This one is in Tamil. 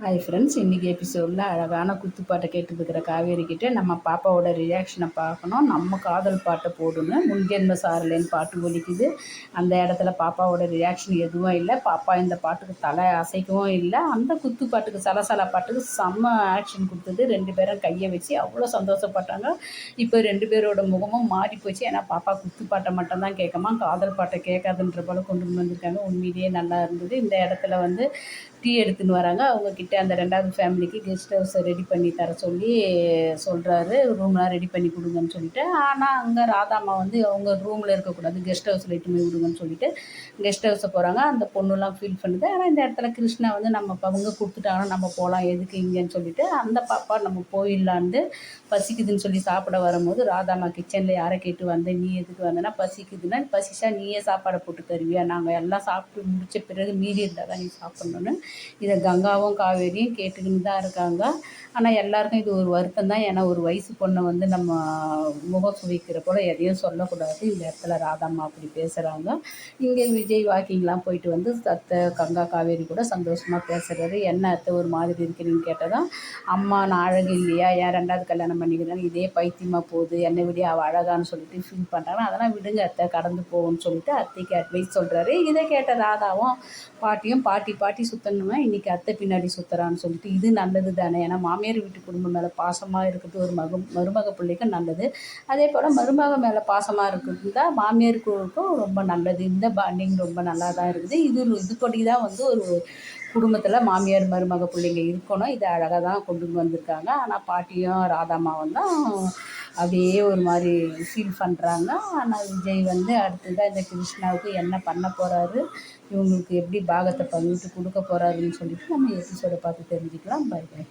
ஹாய் ஃப்ரெண்ட்ஸ் இன்றைக்கி எபிசோடில் அழகான குத்துப்பாட்டை கேட்டுருக்கிற காவேரி கிட்டே நம்ம பாப்பாவோட ரியாக்ஷனை பார்க்கணும். நம்ம காதல் பாட்டை போடணும். முன்ஜென்ம சாரலேன்னு பாட்டு ஒலிக்குது. அந்த இடத்துல பாப்பாவோட ரியாக்ஷன் எதுவும் இல்லை. பாப்பா இந்த பாட்டுக்கு தலை அசைக்கவும் இல்லை. அந்த குத்துப்பாட்டுக்கு சலசல பாட்டுக்கு செம்ம ஆக்ஷன் கொடுத்தது. ரெண்டு பேரும் கையை வச்சு அவ்வளோ சந்தோஷப்பட்டாங்க. இப்போ ரெண்டு பேரோட முகமும் மாறி போச்சு. ஏன்னா பாப்பா குத்துப்பாட்டை மட்டும்தான் கேட்கமா காதல் பாட்டை கேட்காதுன்ற போல கொண்டு வந்திருக்காங்க. உண்மையிலேயே நல்லா இருந்தது. இந்த இடத்துல வந்து டீ எடுத்துன்னு வராங்க. அவங்கக்கிட்ட அந்த ரெண்டாவது ஃபேமிலிக்கு கெஸ்ட் ஹவுஸை ரெடி பண்ணி தர சொல்லி சொல்கிறாரு ரூம்லாம் ரெடி பண்ணி கொடுங்கன்னு சொல்லிட்டு. ஆனால் அங்கே ராதாம்மா வந்து அவங்க ரூமில் இருக்கக்கூடாது. கெஸ்ட் ஹவுஸில் இட்டு போய் விடுங்கன்னு சொல்லிட்டு கெஸ்ட் ஹவுஸை போகிறாங்க அந்த பொண்ணுலாம் ஃபீல் பண்ணுது. ஆனால் இந்த இடத்துல கிருஷ்ணா வந்து நம்ம அவங்க கொடுத்துட்டாங்கன்னா நம்ம போகலாம் எதுக்கு இங்கேன்னு சொல்லிட்டு அந்த பாப்பா நம்ம போயிடலான்ட்டு பசிக்குதுன்னு சொல்லி சாப்பிட வரும்போது ராதாம்மா கிச்சனில் யாரை கேட்டு வந்தேன் நீ எதுக்கு வந்தேன்னா பசிக்குதுன்னா பசிச்சா நீயே சாப்பாடை போட்டு தருவியா? நாங்கள் எல்லாம் சாப்பிட்டு முடித்த பிறகு மீதி இருந்தால் தான் நீ சாப்பிட்ணுன்னு இதை கங்காவும் காவேரியும் கேட்டுக்கின்னு தான் இருக்காங்க. ஆனால் எல்லாருக்கும் இது ஒரு வருத்தம் தான். ஏன்னா ஒரு வயசு பொண்ணை வந்து நம்ம முகம் சுவிக்கிற போல் எதையும் சொல்லக்கூடாது. இந்த இடத்துல ராதாம்மா அப்படி பேசுகிறாங்க இங்கே விஜய் வாக்கிங்லாம் போயிட்டு வந்து அத்தை கங்கா காவேரி கூட சந்தோஷமாக பேசுகிறாரு என்ன அத்தை ஒரு மாதிரி இருக்கிறீங்கன்னு கேட்டதான் அம்மா நான் அழகு இல்லையா? ஏன் ரெண்டாவது கல்யாணம் பண்ணிக்கிறாங்க இதே பைத்தியமாக போகுது. என்னை விட அவள் அழகான்னு சொல்லிட்டு ஃபீல் பண்ணுறாங்க அதெல்லாம் விடுங்க அத்தை கடந்து போகும்னு சொல்லிட்டு அத்தைக்கு அட்வைஸ் சொல்கிறாரு இதை கேட்ட ராதாவும் பாட்டியும் பாட்டி பாட்டி சுத்தம் சுற்றணுமே இன்றைக்கி அத்தை பின்னாடி சுற்றுறான்னு சொல்லிட்டு இது நல்லது தானே? ஏன்னா மாமியார் வீட்டு குடும்பம் மேலே பாசமாக இருக்கிறது ஒரு மக மருமக பிள்ளைக்கும் நல்லது. அதே போல் மருமக மேலே பாசமாக இருக்கிறது தான் மாமியாருக்கும் ரொம்ப நல்லது. இந்த பாண்டிங் ரொம்ப நல்லா தான் இருக்குது. இது இதுபடி தான் வந்து ஒரு குடும்பத்தில் மாமியார் மருமக பிள்ளைங்க இருக்கணும். இதை அழகாக தான் கொண்டு வந்திருக்காங்க. ஆனால் பாட்டியும் ராதாமாவும் தான் அப்படியே ஒரு மாதிரி ஃபீல் பண்ணுறாங்க ஆனால் விஜய் வந்து அடுத்ததாக இந்த கிருஷ்ணாவுக்கு என்ன பண்ண போகிறாரு இவங்களுக்கு எப்படி பாகத்தை பங்கிட்டு கொடுக்க போகிறாருன்னு சொல்லிட்டு நம்ம எபிசோடை பார்த்து தெரிஞ்சுக்கலாம். By by